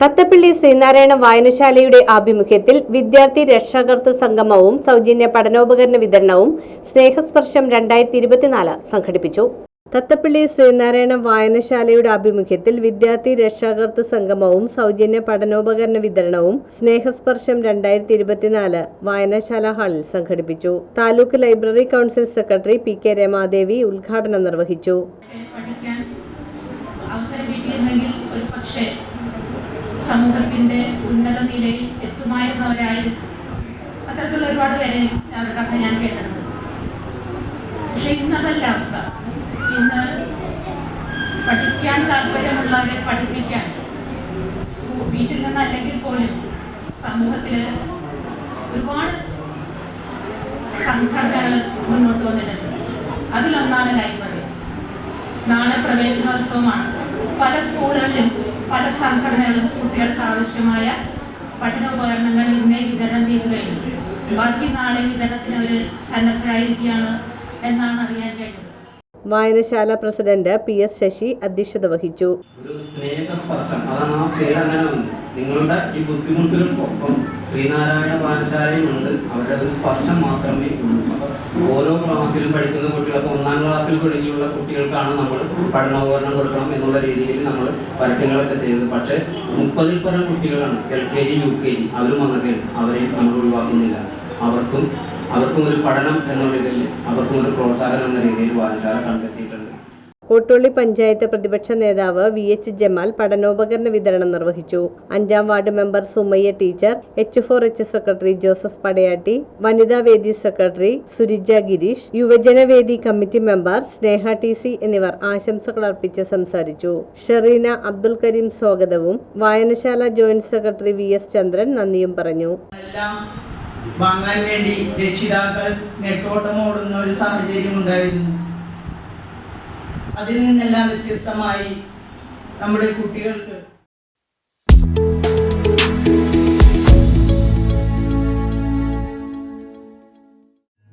തത്തപ്പള്ളി ശ്രീനാരായണ വായനശാലയുടെ ആഭിമുഖ്യത്തിൽ വിദ്യാർത്ഥി രക്ഷാകർതൃ സംഗമവും സൗജന്യ പഠനോപകരണ വിതരണവും സ്നേഹസ്പർശം രണ്ടായിരത്തി ഇരുപത്തിനാല് സംഘടിപ്പിച്ചു. തത്തപ്പള്ളി ശ്രീനാരായണ വായനശാലയുടെ ആഭിമുഖ്യത്തിൽ വിദ്യാർത്ഥി രക്ഷാകർതൃ സംഗമവും സൗജന്യ പഠനോപകരണ വിതരണവും സ്നേഹസ്പർശം രണ്ടായിരത്തി ഇരുപത്തിനാല് വായനശാല ഹാളിൽ സംഘടിപ്പിച്ചു. Taluk library council secretary P K Ramadevi ഉദ്ഘാടനം നിർവഹിച്ചു. പഠിക്കാൻ അവസരം കിട്ടിയിരുന്നെങ്കിൽ ഒരു പക്ഷേ സമൂഹത്തിന്റെ ഉന്നത നിലയിൽ എത്തുമായിരുന്നവരായിരുന്നു അത്തരത്തിലുള്ള ഒരുപാട് പേരെ അവരുടെ കഥ ഞാൻ കേട്ടിട്ടുണ്ട്. പക്ഷെ ഇന്നതല്ല അവസ്ഥ. ഇന്ന് പഠിക്കാൻ താല്പര്യമുള്ളവരെ പഠിപ്പിക്കാൻ വീട്ടിൽ നിന്നല്ലെങ്കിൽ പോലും സമൂഹത്തിൽ ഒരുപാട് സംഘടനകൾ മുന്നോട്ട് വന്നിട്ടുണ്ട്. അതിലൊന്നാണ് ലൈബ്രറി. നാളെ പ്രവേശനോത്സവമാണ്. പല സ്കൂളുകളിലും പല സംഘടനകളും കുട്ടികൾക്ക് ആവശ്യമായ പഠനോപകരണങ്ങൾ ഇന്നേ വിതരണം ചെയ്തു കഴിഞ്ഞു. ബാക്കി നാളെ വിതരണത്തിന് അവർ സന്നദ്ധരായിരിക്കുകയാണ് എന്നാണ് അറിയാൻ കഴിഞ്ഞത്. വായനശാല പ്രസിഡന്റ് പി എസ് ശശി അധ്യക്ഷത വഹിച്ചു. അതാണ് ആ പേര് അങ്ങനെ വന്നത്. നിങ്ങളുടെ ഈ ബുദ്ധിമുട്ടുകൾക്കൊപ്പം ശ്രീനാരായണ പാഠശാലയുണ്ട് അവരുടെ ഒരു സ്പർശം മാത്രമേ ഉള്ളൂ. ഓരോ ക്ലാസ്സിലും പഠിക്കുന്ന കുട്ടികൾക്ക് ഒന്നാം ക്ലാസ്സിൽ തുടങ്ങിയുള്ള കുട്ടികൾക്കാണ് നമ്മൾ പഠനോപകരണം കൊടുക്കണം എന്നുള്ള രീതിയിൽ നമ്മൾ പരസ്യങ്ങളൊക്കെ ചെയ്തത് പക്ഷേ മുപ്പതിൽ പരം കുട്ടികളാണ് L K G U K G അവരും വന്നൊക്കെ അവരെ നമ്മൾ ഒഴിവാക്കുന്നില്ല. അവർക്കും അവർക്കും ഒരു പഠനം എന്നുള്ള രീതിയിൽ അവർക്കും ഒരു പ്രോത്സാഹനം എന്ന രീതിയിൽ വായനശാല കണ്ടെത്തിയിട്ടുണ്ട്. കോട്ടുള്ളി പഞ്ചായത്ത് പ്രതിപക്ഷ നേതാവ് വി എച്ച് ജമാൽ പഠനോപകരണ വിതരണം നിർവഹിച്ചു. അഞ്ചാം ward member Sumayya teacher H four H secretary Joseph Padayatti വനിതാ വേദി secretary Surija Girish യുവജനവേദി committee member Sneha T C എന്നിവർ ആശംസകൾ അർപ്പിച്ച് സംസാരിച്ചു. ഷെറീന അബ്ദുൽ കരീം സ്വാഗതവും വായനശാല joint secretary V S Chandran നന്ദിയും പറഞ്ഞു. വാങ്ങാൻ വേണ്ടി രക്ഷിതാക്കൾ ഒരു സാഹചര്യം ഉണ്ടായിരുന്നു. അതിൽ നിന്നെല്ലാം വ്യത്യസ്തമായി നമ്മുടെ കുട്ടികൾക്ക്